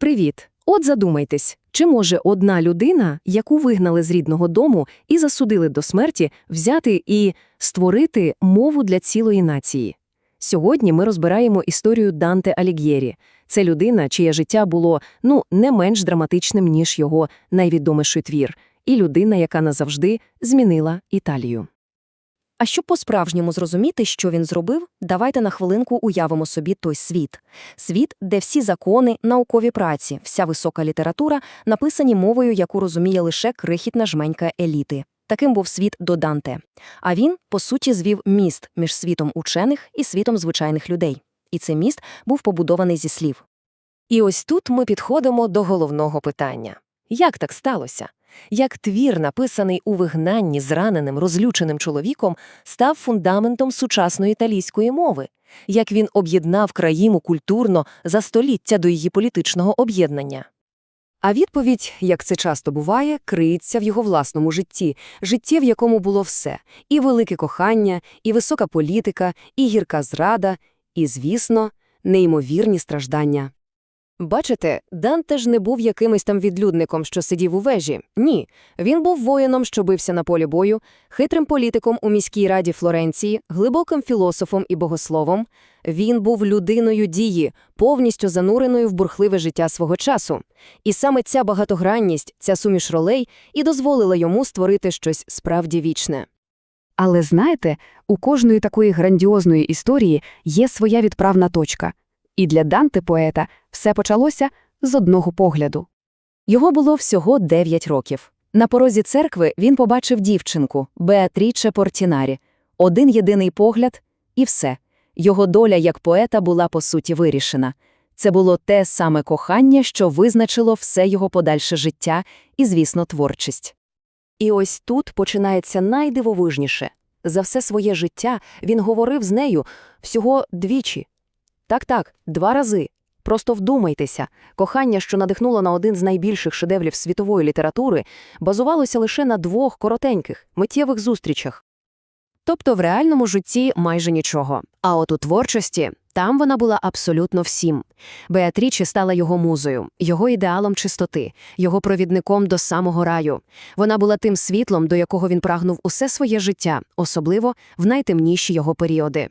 Привіт! От задумайтесь, чи може одна людина, яку вигнали з рідного дому і засудили до смерті, взяти і створити мову для цілої нації? Сьогодні ми розбираємо історію Данте Аліг'єрі. Це людина, чиє життя було, ну, не менш драматичним, ніж його найвідоміший твір, і людина, яка назавжди змінила Італію. А щоб по-справжньому зрозуміти, що він зробив, давайте на хвилинку уявимо собі той світ. Світ, де всі закони, наукові праці, вся висока література написані мовою, яку розуміє лише крихітна жменька еліти. Таким був світ до Данте. А він, по суті, звів міст між світом учених і світом звичайних людей. І цей міст був побудований зі слів. І ось тут ми підходимо до головного питання. Як так сталося? Як твір, написаний у вигнанні зраненим, розлюченим чоловіком, став фундаментом сучасної італійської мови? Як він об'єднав країну культурно за століття до її політичного об'єднання? А відповідь, як це часто буває, криється в його власному житті, житті, в якому було все – і велике кохання, і висока політика, і гірка зрада, і, звісно, неймовірні страждання. Бачите, Данте ж не був якимось там відлюдником, що сидів у вежі. Ні, він був воїном, що бився на полі бою, хитрим політиком у міській раді Флоренції, глибоким філософом і богословом. Він був людиною дії, повністю зануреною в бурхливе життя свого часу. І саме ця багатогранність, ця суміш ролей і дозволила йому створити щось справді вічне. Але знаєте, у кожної такої грандіозної історії є своя відправна точка. І для Данте поета все почалося з одного погляду. Його було всього 9 років. На порозі церкви він побачив дівчинку Беатріче Портінарі. Один єдиний погляд – і все. Його доля як поета була по суті вирішена. Це було те саме кохання, що визначило все його подальше життя і, звісно, творчість. І ось тут починається найдивовижніше. За все своє життя він говорив з нею всього двічі. Так-так, два рази. Просто вдумайтеся, кохання, що надихнуло на один з найбільших шедеврів світової літератури, базувалося лише на двох коротеньких, миттєвих зустрічах. Тобто в реальному житті майже нічого. А от у творчості там вона була абсолютно всім. Беатрічі стала його музою, його ідеалом чистоти, його провідником до самого раю. Вона була тим світлом, до якого він прагнув усе своє життя, особливо в найтемніші його періоди.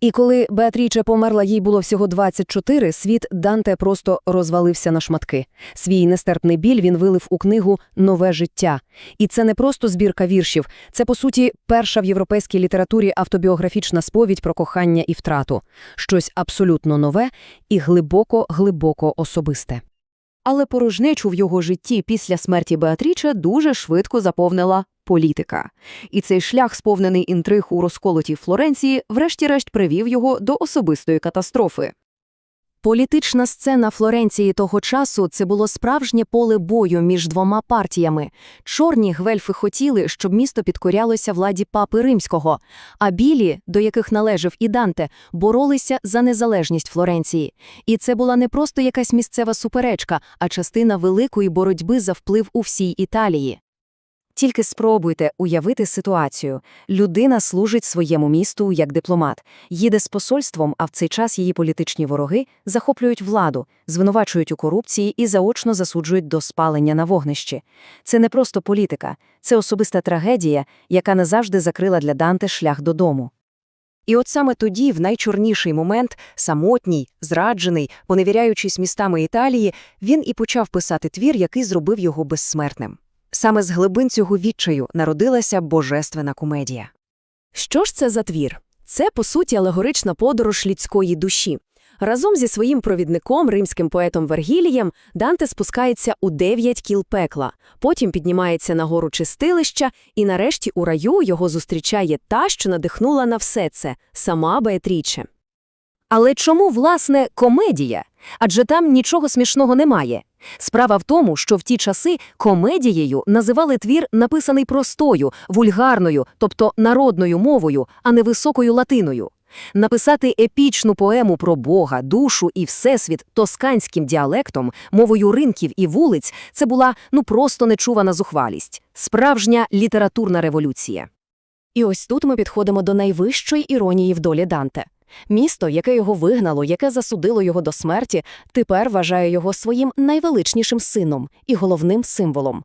І коли Беатріче померла, їй було всього 24, світ Данте просто розвалився на шматки. Свій нестерпний біль він вилив у книгу Нове життя. І це не просто збірка віршів, це, по суті, перша в європейській літературі автобіографічна сповідь про кохання і втрату. Щось абсолютно нове і глибоко-глибоко особисте. Але порожнечу в його житті після смерті Беатріче дуже швидко заповнила політика. І цей шлях, сповнений інтриг у розколотій Флоренції, врешті-решт привів його до особистої катастрофи. Політична сцена Флоренції того часу це було справжнє поле бою між двома партіями. Чорні гвельфи хотіли, щоб місто підкорялося владі папи римського, а білі, до яких належав і Данте, боролися за незалежність Флоренції. І це була не просто якась місцева суперечка, а частина великої боротьби за вплив у всій Італії. Тільки спробуйте уявити ситуацію. Людина служить своєму місту як дипломат, їде з посольством, а в цей час її політичні вороги захоплюють владу, звинувачують у корупції і заочно засуджують до спалення на вогнищі. Це не просто політика, це особиста трагедія, яка назавжди закрила для Данте шлях додому. І от саме тоді, в найчорніший момент, самотній, зраджений, поневіряючись містами Італії, він і почав писати твір, який зробив його безсмертним. Саме з глибин цього відчаю народилася божественна комедія. Що ж це за твір? Це, по суті, алегорична подорож людської душі. Разом зі своїм провідником, римським поетом Вергілієм, Данте спускається у дев'ять кіл пекла, потім піднімається на гору чистилища, і нарешті у раю його зустрічає та, що надихнула на все це – сама Беатріче. Але чому, власне, комедія? Адже там нічого смішного немає. Справа в тому, що в ті часи комедією називали твір, написаний простою, вульгарною, тобто народною мовою, а не високою латиною. Написати епічну поему про Бога, душу і всесвіт тосканським діалектом, мовою ринків і вулиць це була ну просто нечувана зухвалість, справжня літературна революція. І ось тут ми підходимо до найвищої іронії в долі Данте. Місто, яке його вигнало, яке засудило його до смерті, тепер вважає його своїм найвеличнішим сином і головним символом.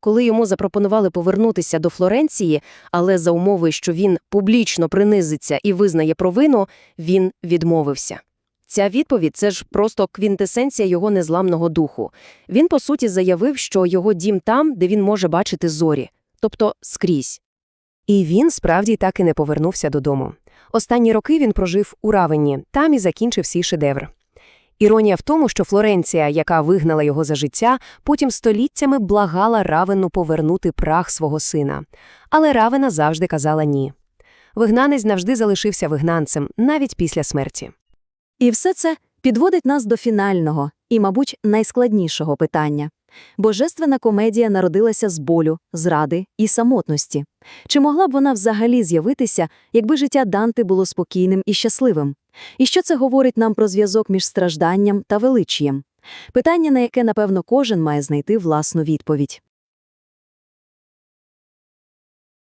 Коли йому запропонували повернутися до Флоренції, але за умови, що він публічно принизиться і визнає провину, він відмовився. Ця відповідь – це ж просто квінтесенція його незламного духу. Він, по суті, заявив, що його дім там, де він може бачити зорі, тобто скрізь. І він справді так і не повернувся додому. Останні роки він прожив у Равенні, там і закінчив свій шедевр. Іронія в тому, що Флоренція, яка вигнала його за життя, потім століттями благала Равенну повернути прах свого сина. Але Равена завжди казала ні. Вигнанець завжди залишився вигнанцем, навіть після смерті. І все це підводить нас до фінального і, мабуть, найскладнішого питання. Божественна комедія народилася з болю, зради і самотності. Чи могла б вона взагалі з'явитися, якби життя Данти було спокійним і щасливим? І що це говорить нам про зв'язок між стражданням та величієм? Питання, на яке, напевно, кожен має знайти власну відповідь.